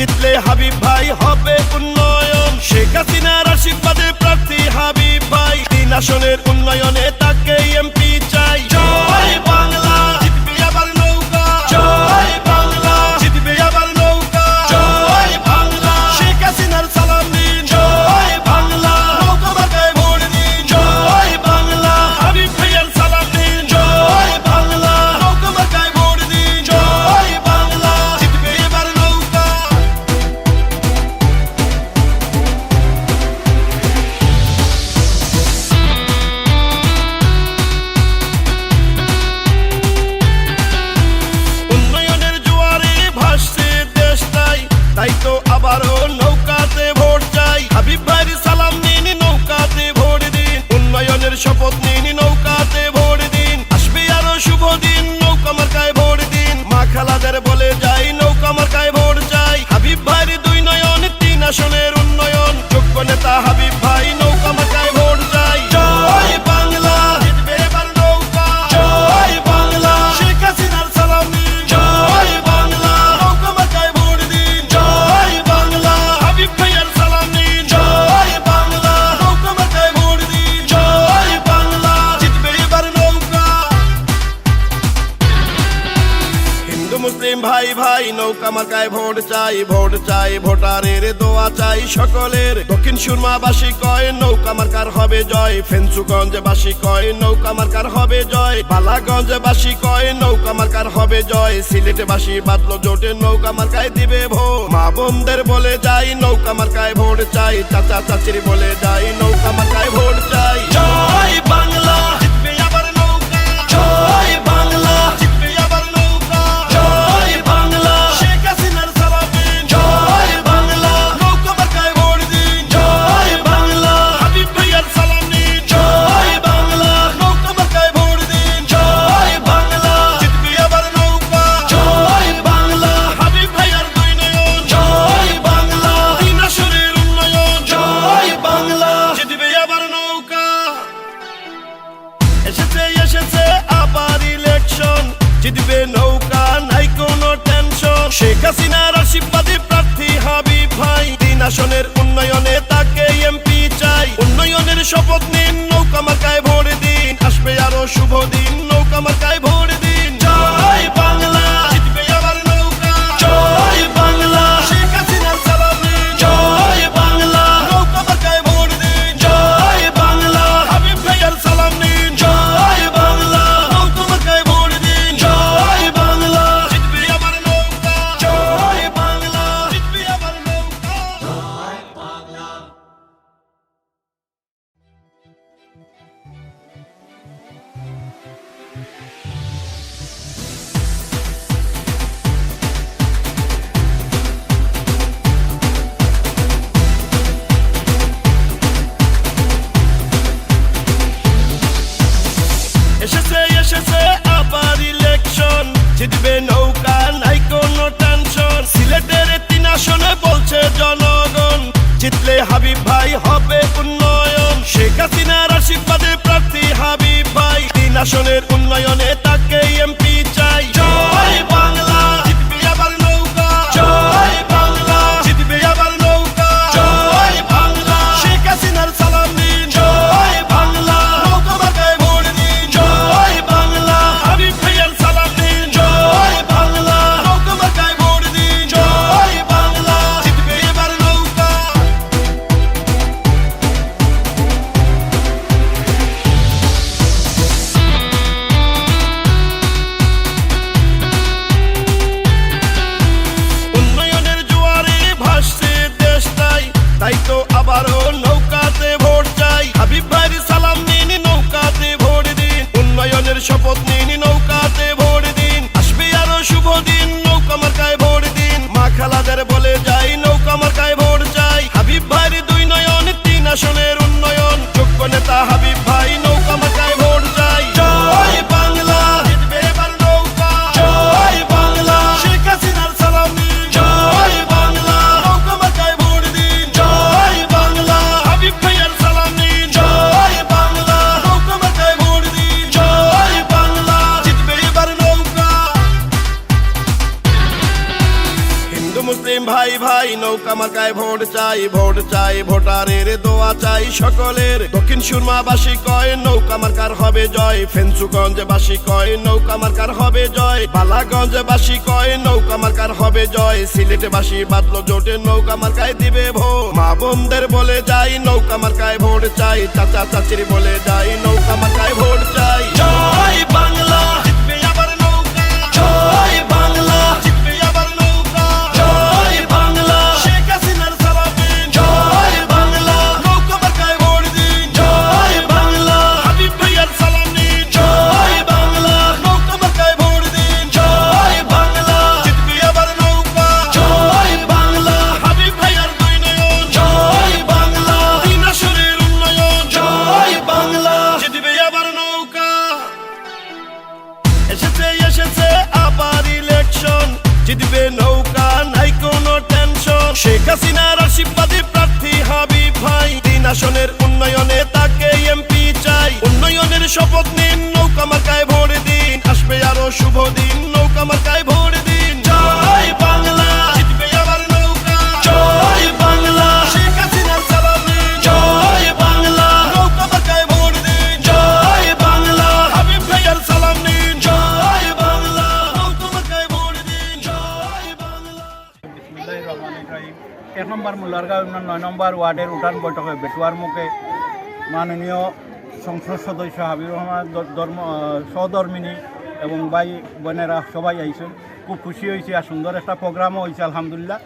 জিতলে হাবিব ভাই হবে উন্নয়ন। শেখ হাসিনার আশীর্বাদে প্রার্থী হাবিব ভাই। তিন আসনের উন্নয়নে তাকে এমপি নৌকা মার্কায় ভোট চাই ভোট চাই, ভোটারের দোয়া চাই সকলের। দক্ষিণ সুরমাবাসী কয়, নৌকা মার্কার হবে জয়। ফেন্সুগঞ্জ বাসী কয়, নৌকা মার্কার হবে জয়। বালাগঞ্জ বাসী কয়, নৌকা মার্কার হবে জয়। সিলেটে বাসি বাতলো জোটে নৌকা মার্কায় দিবে ভো মা বোনদের বলে যাই, নৌকা মার্কায় ভোট চাই। চাচা চাচির বলে যাই, নৌকা মার্কায় ভোট চাই। জয় দিন নৌকা মার্কায় ভোট দিন। জয় বাংলা। জিতলে হাবিব ভাই হবে উন্নয়ন। শেখ হাসিনার আশীর্বাদে প্রার্থী হাবিব ভাই। তিন আসনের উন্নয়নে তাকে এমপি Nacional. মার্কায় ভোট চাই ভোট চাই, ভোটারের দোয়া চাই সকলের। দক্ষিণ সুরমাবাসী কয়, নৌকা মার্কার হবে জয়। ফেন্সুগঞ্জ বাসী কয়, নৌকা মার্কার হবে জয়। বালাগঞ্জবাসী কয়, নৌকা মার্কার হবে জয়। সিলেটবাসী বাদলো জোটে, নৌকা মার্কায় দিবে ভোট। মা বোনদের বলে যাই, নৌকা মার্কায় ভোট চাই। চাচা চাচির বলে যাই, নৌকা মার্কায় ভোট চাই। জয় বাংলা। নৌকা মার্কায় বাংলা। জিতবে আবার নৌকা। জয় বাংলা। হাবিব এক নম্বর মুল্লারগাঁও ইউনিয়ন নয় নম্বর ওয়ার্ডের উঠান বৈঠকে বেটুয়ার মুখে মাননীয় সংসদ সদস্য হাবিবুর রহমান, ধর্ম সহধর্মিনী এবং ভাই বোনেরা সবাই আইছেন খুব খুশি হয়েছে আর সুন্দর একটা প্রোগ্রামও হয়েছে, আলহামদুলিল্লাহ।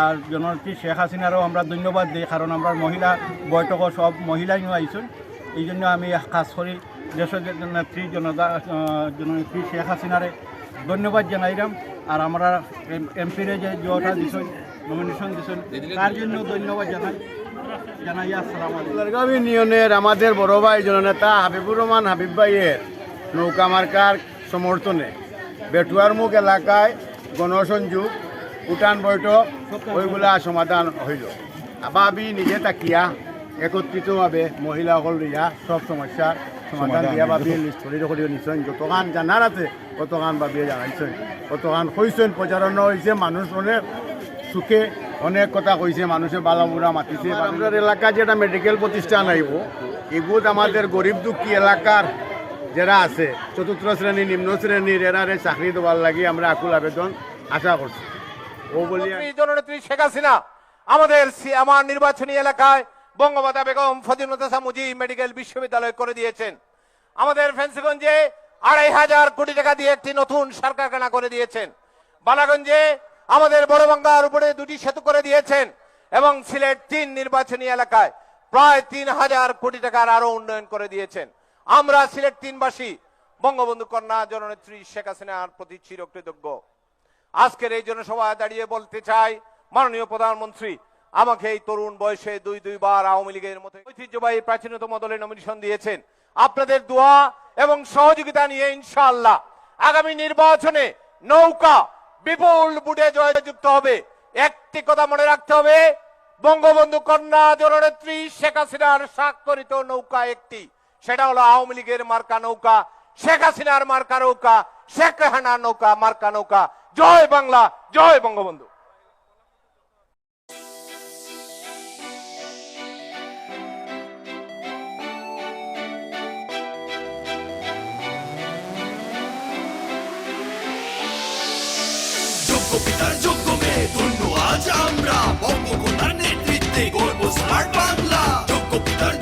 আর জননেত্রী শেখ হাসিনারও আমরা ধন্যবাদ দিই, কারণ আমরা মহিলা বৈঠকও সব মহিলাই নিয়ে আইছেন। এই জন্য আমি কাজ করি দেশের নেত্রী জনতা জননেত্রী শেখ হাসিনারে ধন্যবাদ জানাইলাম। আর আমরা এমপিরে যে জটা দিছেন নমিনেশন দিছেন, তার জন্য ধন্যবাদ জানাই। জানাই, আসসালামু ইউনিয়নের আমাদের বড় ভাই জননেতা হাবিবুর রহমান হাবিব ভাইয়ের নৌকা মার্কার সমর্থনে। বেটুয়ার মুখ এলাকায় গণসংযোগ উঠান বৈঠক ওইগুলা সমাধান হইল। আবাবি নিজে তাকিয়া একত্রিতভাবে মহিলাসকল দিয়া সব সমস্যার সমাধান দিয়া লিস্ট করে করিও নিশ্চয় যতগান জানার আছে ততগান ভাবিয়ে জানাইছেন। ততগান কইছেন প্রচারণা হয়েছে মানুষ অনেক সুখে অনেক কথা কইছে মানুষে বালামুরা মাতিছে। আমাদের এলাকা যেটা মেডিকেল প্রতিষ্ঠান আইব এগুলো আমাদের গরিব দুঃখী এলাকার যারা আছে, চতুর্থ শ্রেণি, নিম্ন শ্রেণির এরারে চাকরি দেওয়ার লাগি আমরা আকুল আবেদন আশা করছি। ও বলি জননেত্রী শেখ হাসিনা, আমাদের আমার নির্বাচনী এলাকায় বঙ্গমাতা বেগম ফজিলতা মুজিব মেডিকেল বিশ্ববিদ্যালয় করে দিয়েছেন। আমাদের ফেন্সিগঞ্জে আড়াই হাজার কোটি টাকা দিয়ে একটি নতুন সরকারখানা করে দিয়েছেন। বালাগঞ্জে আমাদের বড়বাঙ্গার উপরে দুটি সেতু করে দিয়েছেন এবং সিলেট তিন নির্বাচনী এলাকায় প্রায় তিন হাজার কোটি টাকার আরও উন্নয়ন করে দিয়েছেন। আমরা সিলেট তিনবাসী, বঙ্গবন্ধু কন্যা, জননেত্রী শেখ হাসিনার প্রতি চিরকৃতজ্ঞ। আজকের এই জনসভায় দাঁড়িয়ে বলতে চাই, মাননীয় প্রধানমন্ত্রী, আমাকে এই তরুণ বয়সে দুই দুইবার আওয়ামী লীগের মতো ঐতিহ্যবাহী প্রাচীনতম দলে নমিনেশন দিয়েছেন। আপনাদের দোয়া এবং সহযোগিতা নিয়ে ইনশাআল্লাহ আগামী নির্বাচনে নৌকা বিপুল বুটে জয়যুক্ত হবে। একটি কথা মনে রাখতে হবে, বঙ্গবন্ধু কন্যা, জননেত্রী শেখ হাসিনার স্বাক্ষরিত নৌকা একটি। সেটা হলো আওয়ামী লীগের মার্কা নৌকা, শেখ হাসিনার মার্কা নৌকা, শেখ রেহানার নৌকা, মার্কা নৌকা। জয় বাংলা, জয় বঙ্গবন্ধু। পিতার যোগ্য মেয়ে, ধন্য আজ আমরা। বঙ্গকন্যার নেতৃত্বে গর্ব স্মার্ট বাংলা। যোগ্য পিতার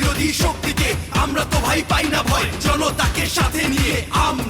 বিরোধী শক্তিকে আমরা তো ভাই পাই না ভয়। জনতাকে সাথে নিয়ে আমরা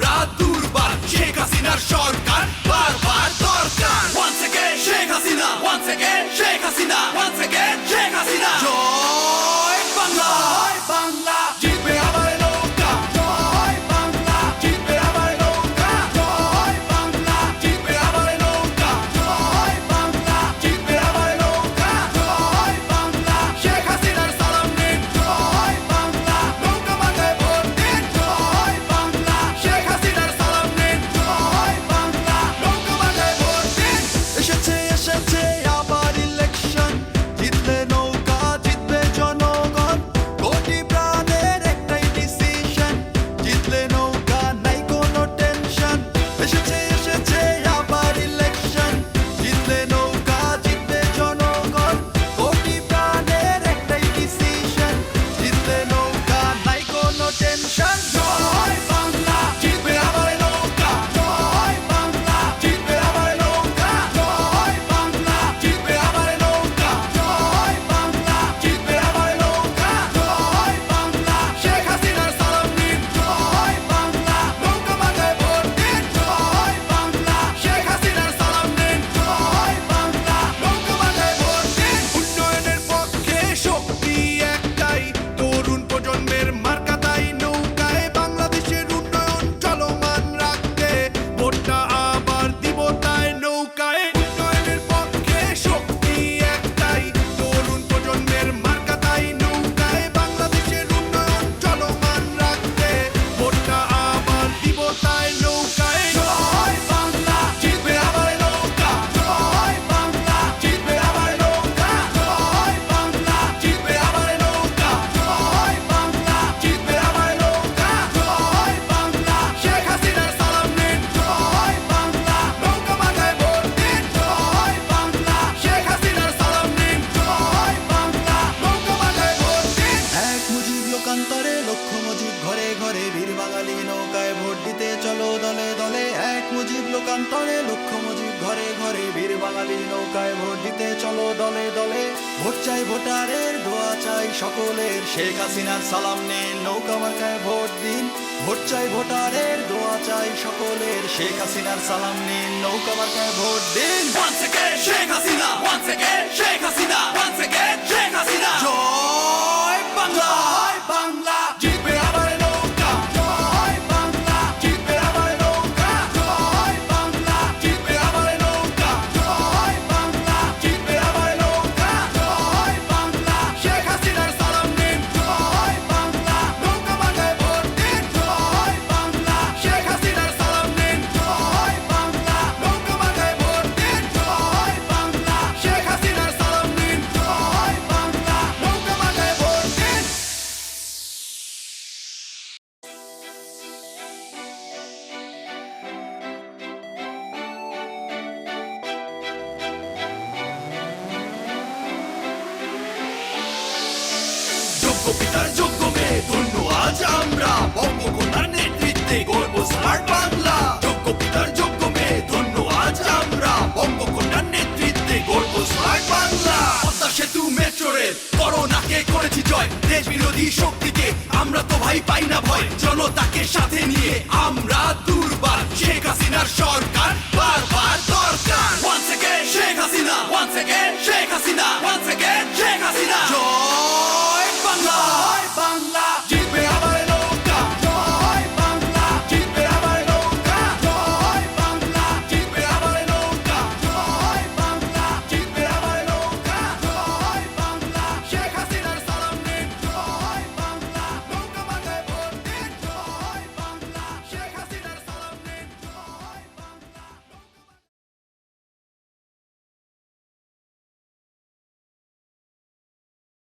লক্ষ মুজিব ঘরে ঘরে বীর বাঙালি নৌকায় ভোট দিতে চলো দলে দলে এক মুজিব লোকান্তরে। লক্ষ মুজিব ঘরে ঘরে বীর বাঙালি নৌকায় ভোট দিতে চলো দলে দলে। ভোট চাই ভোটারের, দোয়া চাই সকলের। শেখ হাসিনার সালাম নে নৌকা মার্কায় ভোট দিন। ভোট চাই ভোটারের, দোয়া চাই সকলের। শেখ হাসিনার সালাম নিন, নৌকা মার্কায় ভোট দিন। শেখ হাসিনা শেখ হাসিনা. শক্তিকে আমরা তো ভাই পাই না ভয়, জনতাকে সাথে নিয়ে আমরা দুর্বার, শেখ হাসিনার সরকার বারবার।